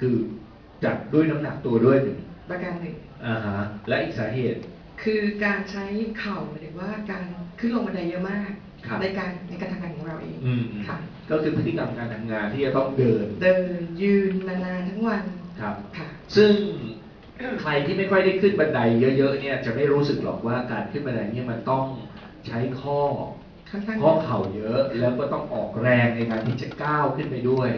คือจากด้วยน้ำหนักตัวด้วยหนึ่งประการหนึ่ง อ่าฮะและอีกสาเหตุ คือการใช้เข่าหรือว่าการขึ้นลงบันไดเยอะมาก ครับ ในการในการทำงานของเราเองอืมอืมค่ะก็คือพฤติกรรมการทำงานที่จะต้องเดินเดินยืนนานๆทั้งวันครับ ค่ะ ซึ่งใครที่ไม่ค่อยได้ขึ้นบันไดเยอะๆเนี่ยจะไม่รู้สึกหรอกว่าการขึ้นบันไดเนี่ยมันต้องใช้ข้อ ค่อนข้างข้อเข่าเยอะแล้วก็ต้องออกแรงในการที่จะก้าวขึ้นไปด้วย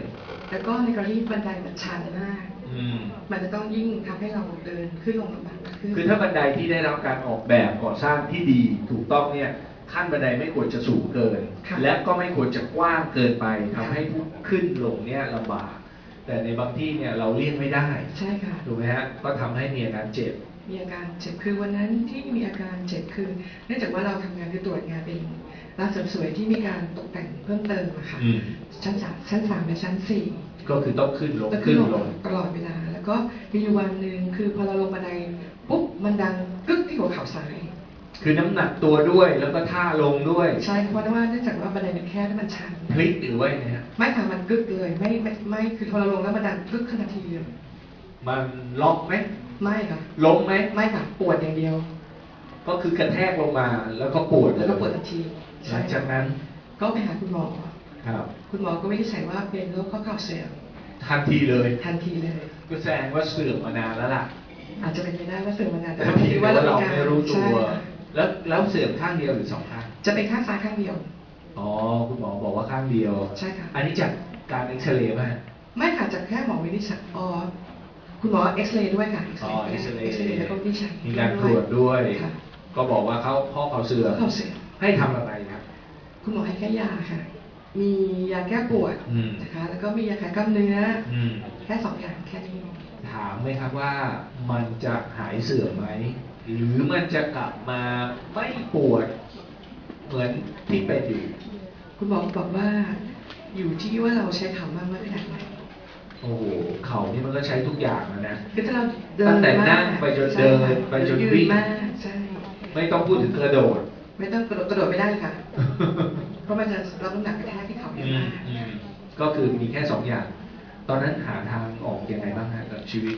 แล้วก็ในกรณีบันไดมันชันมาก อืม มันจะต้องยิ่งทำให้เราเดินขึ้นลงลำบากมากขึ้นคือถ้าบันไดที่ได้รับการออกแบบก่อสร้างที่ดีถูกต้องเนี่ยขั้นบันไดไม่ควรจะสูงเกินค่ะและก็ไม่ควรจะกว้างเกินไปทำค่ะให้ผู้ขึ้นลงเนี่ยลำบาก แต่ในบางที่เนี่ยเราเลี่ยงไม่ได้ใช่ค่ะ ถูกไหมฮะก็ทำให้มีอาการเจ็บ มีอาการเจ็บคือวันนั้นที่มีอาการเจ็บคือ เนื่องจากว่าเราทำงานคือตรวจงานเป็นร้านเสริมสวยที่มีการตกแต่งเพิ่มเติมอะค่ะอืมชั้นสามชั้นสามและชั้นสี่ก็คือต้องขึ้นลงแล้วขึ้นลงตลอดเวลา แล้วก็มีอยู่วันหนึ่งคือพอเราลงบันไดปุ๊บมันดังกึกที่หัวเข่าซ้ายคือน้ำหนักตัวด้วยแล้วก็ท่าลงด้วย ใช่เพราะว่าเนื่องจากว่าบันไดมันแคบและมันชันพลิกหรือว่าไงฮะไม่ค่ะมันกึกเลย ไม่ไม่ไม่คือพอเราลงแล้วมันดังกึกขนาดทีเดียวมันล็อกไหม ไม่ค่ะ ล้มไหมไม่ค่ะ ปวดอย่างเดียว ก็คือกระแทกลงมา แล้วก็ปวดแล้วก็ปวดทันทีหลังจากนั้น ก็ไปหาคุณหมอครับ คุณหมอก็วินิจฉัยว่าเป็นโรคข้อเข่าเสื่อมทันทีเลย ทันทีเลย ก็แสดงว่าเสื่อมมานานแล้วล่ะ อาจจะเป็นไปได้ว่าเสื่อมมานานแต่แต่เพียงแต่ว่าเรามีกไม่รู้ตัใช่วค่ะแล้วแล้วเสื่อมข้างเดียวหรือสองข้าง จะเป็นข้างซ้ายข้างเดียว อ๋อ คุณหมอบอกว่าข้างเดียว ใช่ค่ะ อันนี้จากการเอ็กซเรย์ป่ะฮะไม่ค่ะจากแค่หมอวินิจฉัยอ๋อ คุณหมอเอ็กซเรย์ด้วยค่ะอ๋อเอ็กซเรย์ เอ็กซเรย์แล้วก็วินิจฉัยมีการตรวจด้วย ค่ะก็บอกว่าเขาข้อเข่าเสื่อมข้อเข่าเสื่อมให้ทำอะไรครับ คุณหมอให้แค่ยาค่ะ มียาแก้ปวดอืม นะคะ แล้วก็มียาคลายกล้ามเนื้อออืม แค่สองอย่างแค่นี้ ถามไหมครับว่ามันจะหายเสื่อมไหม หรือมันจะกลับมาไม่ปวด เหมือนที่เป็นอยู่ คุณหมอบอกว่าอยู่ที่ว่าเราใช้เขามากน้อยขนาดไหน โอ้โหเข่านี่มันก็ใช้ทุกอย่างแล้วนะ คือถ้าเราเดิตั้นงแต่นั่งมากไปจนใช่เดินค่ะไปจนยืวิ่ง มากใช่ ไม่ต้องพูดถึงกระโดด ไม่ต้องกระโดดกระโดดไม่ได้ค่ะ เพราะมันจะรับน้ำหนักกระแทกที่เขาเยอะอืมมากอืมก็คือมีแค่สองอย่าง ตอนนั้นหาทางออกยังไงบ้างฮะกับชีวิต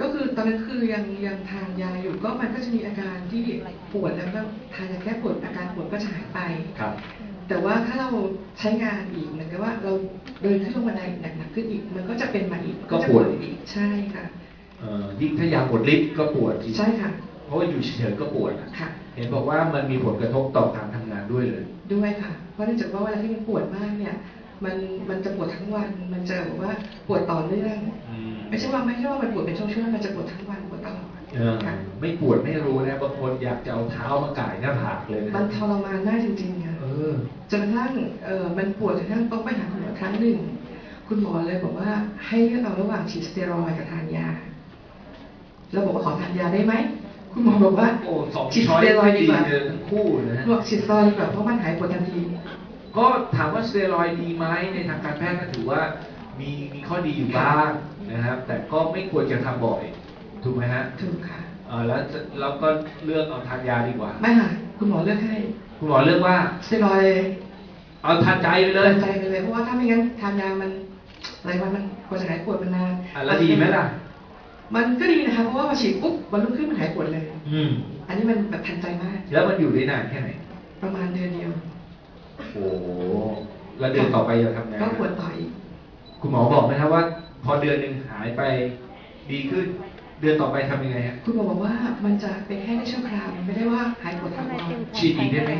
ก็คือตอนนั้นคือยังยังทานยาอยู่ก็มันก็จะมีอาการที่ปวดแล้วก็ทานยาแก้ปวดอาการปวดก็จะหายไป ครับ แต่ว่าถ้าเราใช้งานอีกเหมือนกับว่าเราเดินขึ้นลงบันไดหนักๆ ขึ้นอีกมันก็จะเป็นมาอีกก็จะปวดอีกใช่ค่ะ เอ่อยิ่งถ้ายาปวดฤทธิ์ก็ปวดอีกใช่ค่ะ เพราะว่าอยู่เฉยๆก็ปวดอะค่ะ เห็นบอกว่ามันมีผลกระทบต่อการทำงานด้วยเลย ด้วยค่ะ เพราะเนื่องจากว่าเวลาที่มันปวดมากเนี่ย มันมันจะปวดทั้งวัน มันจะแบบว่าปวดต่อเนื่อง อืมไม่ใช่ว่าไม่ใช่ว่ามันปวดเป็นช่วงๆมันจะปวดทั้งวันปวดตลอดเออค่ะ ไม่ปวดไม่รู้นะบางคนอยากจะเอาเท้ามาก่ายหน้าผากเลยนะมันทรมานมากจริงๆค่ะ เออ จนกระทั่งเออมันปวดจนกระทั่งต้องไปหาคุณหมอครั้งหนึ่ง คุณหมอเลยบอกว่าให้เลือกเอาระหว่างฉีดสเตียรอยด์กับทานยาเราบอกว่าขอทานยาได้ไหม คุณหมอบอกว่าโอ้สองฉีดช้สอยเตียรอยด์ดีดีกว่าเลยทั้งคู่นะบอกฉีดสเตียรอยด์ดีกว่าเพราะมันหายปวดทันที ก็ถามว่าสเตียรอยด์ดีไหมในทางการแพทย์ก็ถือว่ามีมีข้อดีอยู่บ้างนะครับ แต่ก็ไม่ควรจะทำบ่อย ถูกไหมฮะ ถูกค่ะเออแล้วจะเราก็เลือกเอาทานยาดีกว่า ไม่ค่ะ คุณหมอเลือกให้ คุณหมอเลือกว่าสเตียรอยด์ เอาทานใจไปเลยเดินใจไปเลยเพราะว่าถ้าไม่งั้นทานยามันหลายวันมันกว่าจะหายปวดมันนานอะแล้วดีไหมล่ะ มันก็ดีนะคะเพราะว่าพอฉีดปุ๊บวันรุ่งขึ้นมันหายปวดเลย อืม อันนี้มันแบบทันใจมาก แล้วมันอยู่ได้นานแค่ไหน ประมาณเดือนเดียว โอ้โหแล้วเดือนต่อไปจะทำไงก็ปวดต่ออีกคุณหมอบอกไหมครับว่า พอเดือนหนึ่งหายไปดีขึ้น เดือนต่อไปทำยังไงฮะคุณหมอบอกว่ามันจะเป็นแค่ในชั่วคราวมันไม่ได้ว่าหายปวดทั้งวันฉีดอีกได้ไหม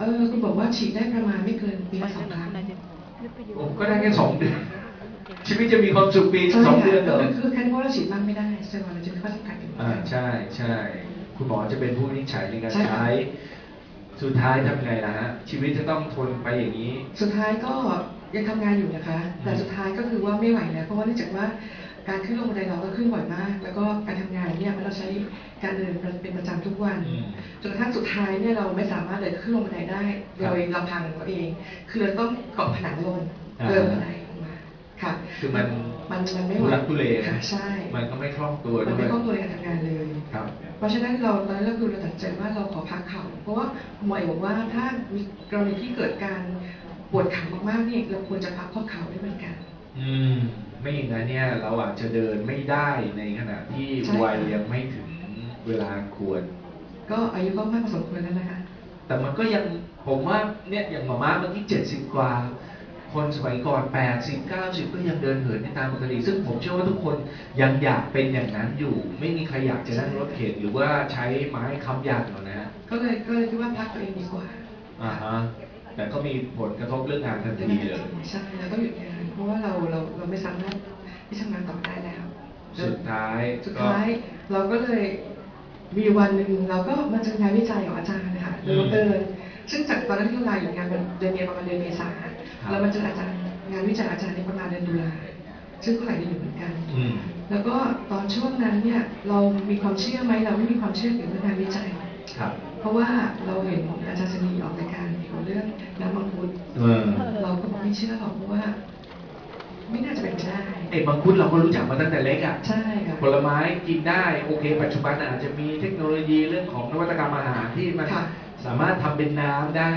เออคุณบอกว่าฉีดได้ประมาณไม่เกินปีละสองครั้งผมก็ได้แค่สองเดือนชีวิตจะมีความสุขปีใช่สองเดือนเหรอค่ะคือแค่ว่าเราฉีดมากไม่ได้ใช่ไหมเราจะมีข้อจำกัดอยู่อ่าใช่ใช่คุณหมอจะเป็นผู้วินิจฉัยในการใช่ค่ะใช้สุดท้ายทำยังไงล่ะฮะชีวิตจะต้องทนไปอย่างนี้ สุดท้ายก็ยังทำงานอยู่นะคะ แต่สุดท้ายก็คือว่าไม่ไหวแล้วเพราะว่าเนื่องจากว่า การขึ้นลงบันไดเราก็ขึ้นบ่อยมาก แล้วก็การทำงานเนี่ยมันเราใช้การเดินเป็นประจำทุกวันอืมจนกระทั่งสุดท้ายเนี่ยเราไม่สามารถเดินขึ้นลงบันไดได้ครับโดยลำพังตัวเอง คือเราต้องเกาะผนังลงอ่าเดินบันไดลงมาค่ะ คือมันมันมันไม่ไหวทุลักทุเลค่ะใช่ มันก็ไม่คล่องตัวมันด้วไม่ยคล่องตัวในการทำงานเลยครับ เพราะฉะนั้นเราตอนนั้นเราคือเราตัดสินใจว่าเราขอพักเข่าเพราะว่าหมอเอกบอกว่าถ้ามีกรณีที่เกิดการปวดเข่ามากๆเนี่ยเราควรจะพักข้อเข่าด้วยเหมือนกัน อืม ไม่อย่างนั้นเนี่ย เราอาจจะเดินไม่ได้ในขณะที่ใช่ค่ะ วัยยังไม่ถึงเวลาควร ก็อายุก็มากพอสมควรแล้วนะคะ แต่มันก็ยังผมว่าเนี่ยอย่างหมาม่าเมื่อกี้เจ็ดสิบกว่า คนสมัยก่อนแปดสิบเก้าสิบก็ยังเดินเหินได้ตามปกติ ซึ่งผมเชื่อว่าทุกคนยังอยากเป็นอย่างนั้นอยู่ ไม่มีใครอยากจะนั่งรถเข็นหรือว่าใช้ไม้ค้ำยันหรอกนะฮะก็เลยก็เลยคิดว่าพักตัวเองดีกว่า อ่าฮะ แต่ก็มีผลกระทบเรื่องงานทันทีเลยใช่แล้วก็หยุดงานเพราะว่าเราเราเราไม่สามารถที่ทำงานต่อได้แล้วสุดท้ายสุดก็ท้ายเราก็เลยมีวันหนึ่งเราก็มาเจองานวิจัยของอาจารย์นะคะโดยบังเอิญซึ่งจากตอนนั้นที่เราลาอยู่งานวันเดือนเมษประมาณเดือนเมษาเรามาเจออาจารย์งานวิจัยอาจารย์ในประมาณเดือนตุลาซึ่งก็หลายเดือนอยู่เหมือนกันอืมแล้วก็ตอนช่วงนั้นเนี่ยเรามีความเชื่อไหมเราไม่มีความเชื่อเกี่ยวกับงานวิจัยครับเพราะว่าเราเห็นอาจารย์สนีออก น้ำมังคุดเออเราก็ไม่เชื่อหรอกเพราะว่า ไม่น่าจะเป็นไปได้ไอ้มังคุดเราก็รู้จักมาตั้งแต่เล็กอะ ใช่ค่ะ ผลไม้กินได้โอเค ปัจจุบันอาจจะมีเทคโนโลยีเรื่องของนวัตกรรมอาหารที่มันค่ะ สามารถทำเป็นน้ำได้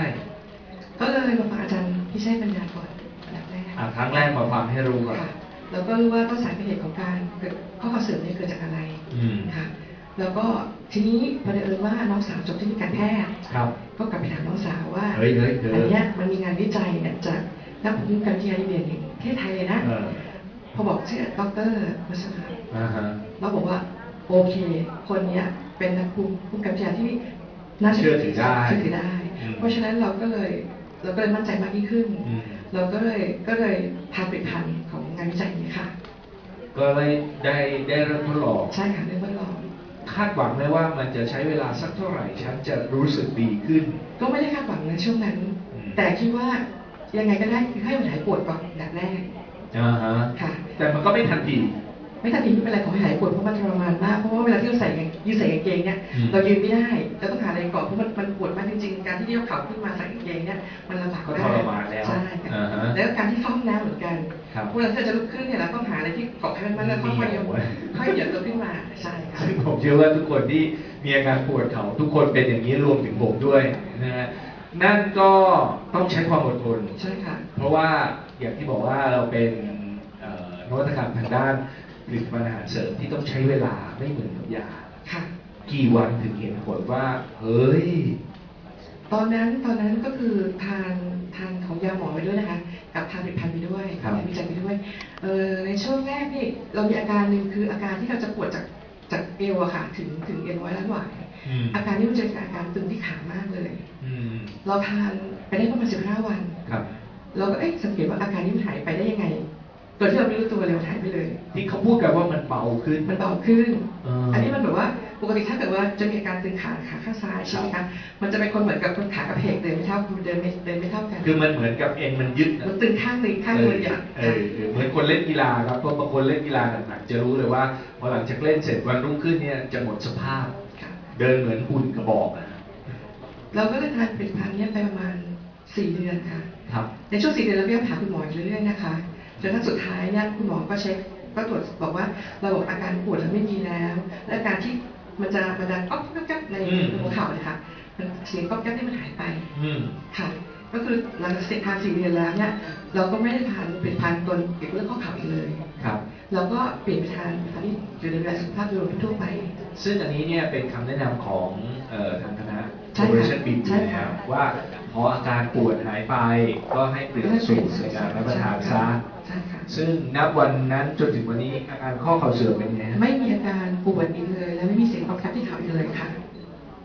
ก็เลยมาฟังอาจารย์พี่ชัยปัญญาก่อนอันดับแรกอะครั้งแรกมาฟังให้รู้ก่อนค่ะแล้วก็รู้ว่าต้นสายปลายเหตุของการเกิดข้อเข่าเสื่อมเนี่ยเกิดจากอะไร อืมค่ะ แล้วก็ทีนี้ประเด็นว่าน้องสาวจบเทคนิคการแพทย์ครับ ก็กลับไปถามน้องสาวว่าเฮ้ยเฮ้ยเฮ้ย อันเนี้ยมันมีงานวิจัยเนี่ยจากนักภูมิการวิทยานิเบียนแห่งประเทศไทยเลยนะ เออพอบอกชื่อดอกเตอรวัชระอ่าฮะ เราบอกว่าโอเค คนเนี้ยเป็นนักภูมิภูมิการวิทยาที่น่าเชื่อถือได้เชื่อถือได้ อืมเพราะฉะนั้นเราก็เลยเราก็เลยมั่นใจมากยิ่งขึ้น อืม เราก็เลยก็เลยทำผลิตภัณฑ์ของงานวิจัยนี้ค่ะ ก็เลยได้ได้เริ่มทดลอง ใช่ค่ะเรื่องทดลอง คาดหวังไหมว่ามันจะใช้เวลาสักเท่าไหร่ฉันจะรู้สึกดีขึ้น ก็ไม่ได้คาดหวังในช่วงนั้น อืม แต่คิดว่ายังไงก็ได้คือให้มันหายปวดก่อนอันดับแรกอ่าฮะค่ะ แต่มันก็ไม่ทันที ไม่ทันทีไม่เป็นไรขอให้หายปวดเพราะมันทรมานมากเพราะว่าเวลาที่เราใส่กางยืดใส่กางเกงเนี่ยอืมเรายืนไม่ได้เราต้องหาอะไรเกาะเพราะมันมันปวดมากจริงๆ การที่ยกเข่าขึ้นมาใส่กางเกงเนี่ยมันลำบากก็ทรมานแล้วใช่ค่ะอ่าฮะแล้วการที่เข้าห้องน้ำเหมือนกันครับเวลาที่เราจะลุกขึ้นเนี่ยเราต้องหาอะไรที่เกาะให้มันมันแล้วค่อยๆยกเหนียวไว้ค่อยๆเหยียดตัวขึ้นมาใช่ค่ะซึ่งผมเชื่อว่าทุกคนที่มีอาการปวดเข่าทุกคนเป็นอย่างนี้รวมถึงผมด้วยนะฮะนั่นก็ต้องใช้ความอดทนใช่ค่ะเพราะว่าอย่างที่บอกว่าเราเป็นเอ่อนวัตกรรมทางด้าน ผลิตภัณฑ์อาหารเสริมที่ต้องใช้เวลาไม่เหมือนกับยา ค่ะ กี่วันถึงเห็นผลว่า เฮ้ย ตอนนั้นตอนนั้นก็คือทานทานของยาหมอไปด้วยนะคะ กับทานผลิตภัณฑ์ไปด้วยครับทำงานวิจัยไปด้วยเออในช่วงแรกนี่เรามีอาการหนึ่งคืออาการที่เราจะปวดจากจากเอวอะค่ะ ถึงถึงเอ็นร้อยล้านหวายอืมอาการนี้มันจะเป็นอาการตึงที่ขามากเลย อืมเราทานไปได้ประมาณ15วัน ครับ เราก็เอ๊ะสังเกตว่าอาการนี้มันหายไปได้ยังไง โดยที่เราไม่รู้ตัวเลยมันหายไปเลย ที่เขาพูดกันว่ามันเบาขึ้น มันเบาขึ้นเอออันนี้มันแบบว่าปกติถ้าเกิดว่าจะมีอาการตึงขาขาข้างซ้ายใช่ไหมคะมันจะเป็นคนเหมือนกับคนขากระเพกเดินไม่เท่าเดินไม่เดินไม่เท่ากันคือมันเหมือนกับเอ็นมันยึดอะ มันตึงข้างหนึ่งข้างเอมือออย่างเออเออเหมือนคนเล่นกีฬาครับเพราะบางคนเล่นกีฬาหนักๆจะรู้เลยว่าพอหลังจากเล่นเสร็จวันรุ่งขึ้นเนี่ยจะหมดสภาพ ค่ะ เดินเหมือนหุ่นกระบอกอะเราก็เลยทานผลิตภัณฑ์เนี้ยไปประมาณสี่เดือนค่ะ ครับ ในช่วงสี่เดือนเราก็ยังหาคุณหมออยู่เรื่อยๆนะคะ จนทั้งสุดท้ายเนี่ยคุณหมอก็เช็คก็ตรวจบอกว่าเราบอกอาการปวดเราไม่มีแล้ว และอาการที่มันจะมันจะก๊อกก๊อกก๊อกในอืมหัวเข่าเนี่ยค่ะมันเสียงก๊อกก๊อกนี่มันหายไปอืมค่ะ ก็คือหลังจากทานสี่เดือนแล้วเนี่ย เราก็ไม่ได้ทานเป็นทานตนเกี่ยวกับเรื่องข้อเข่าอีกเลยครับเราก็เปลี่ยนไปทานผลิตภัณฑ์ที่อยู่ในดูแลสุขภาพโดยรวมทั่วไป ซึ่งอันนี้เนี่ยเป็นคำแนะนำของเอ่อทางคณะใช่ค่ะ Operation Beam ใช่อยู่ค่ะแล้วว่าพออาการปวดหายไปก็ให้เปลี่ยนสูตรในการรับประทานซะใช่ค่ะ ซึ่งนับวันนั้นจนถึงวันนี้อาการข้อเข่าเสื่อมเป็นไงฮะไม่มีอาการปวดอีกเลย และไม่มีเสียงก๊อกแก๊กที่เข่าอีกเลยค่ะ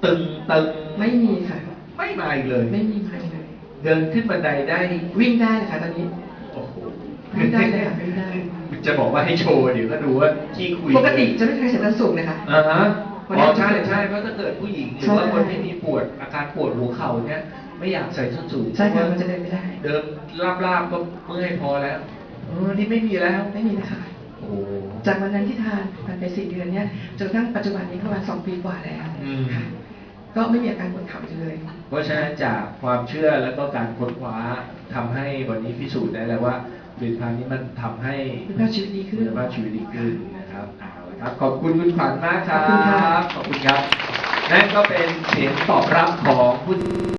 ตึงตึงไม่มีค่ะ ไม่มาอีกเลย ไม่มีมาอีกเลย เดินขึ้นบันไดได้วิ่งได้เลยค่ะตอนนี้โอ้โหวิ่งได้เลยค่ะวิ่งได้ จะบอกว่าให้โชว์เดี๋ยวก็ดูว่าที่คุยปกติจะไม่เคยเสียงดังสูงเลยค่ะอ่าฮะวันอ๋นี้อใช่ใช่เพราะถ้าเกิดผู้หญิงหรือว่าใช่คนที่มีปวดอาการปวดหัวเข่าเนี่ยไม่อยากใส่ส้นสูงใช่ค่ะพรามันจะเดินไม่ได้ เดินลาบๆก็เมื่อยพอแล้ว เออนี่ไม่มีแล้วไม่มีนะคะโอ้จากวันนั้นที่ทานมันไปสี่เดือนเนี่ยจนกระทั่งปัจจุบันนี้ประมาณสองปีกว่าแล้วอืมค่ะก็ไม่มีอาการปวดเข่าอีกเลย เพราะฉะนั้นจากความเชื่อแล้วก็การค้นคว้าทำให้วันนี้พิสูจน์ได้แล้วว่าผลิตภัณฑ์นี้มันทำให้คุณภาพชีวิตดีขึ้นคุณภาพชีวิตดีขึ้นนะครับเอาละครับ ขอบคุณคุณขวัญมากครัขอบคุณครับบขอบคุณครับ นั่นก็เป็นเสียงตอบรับของผู้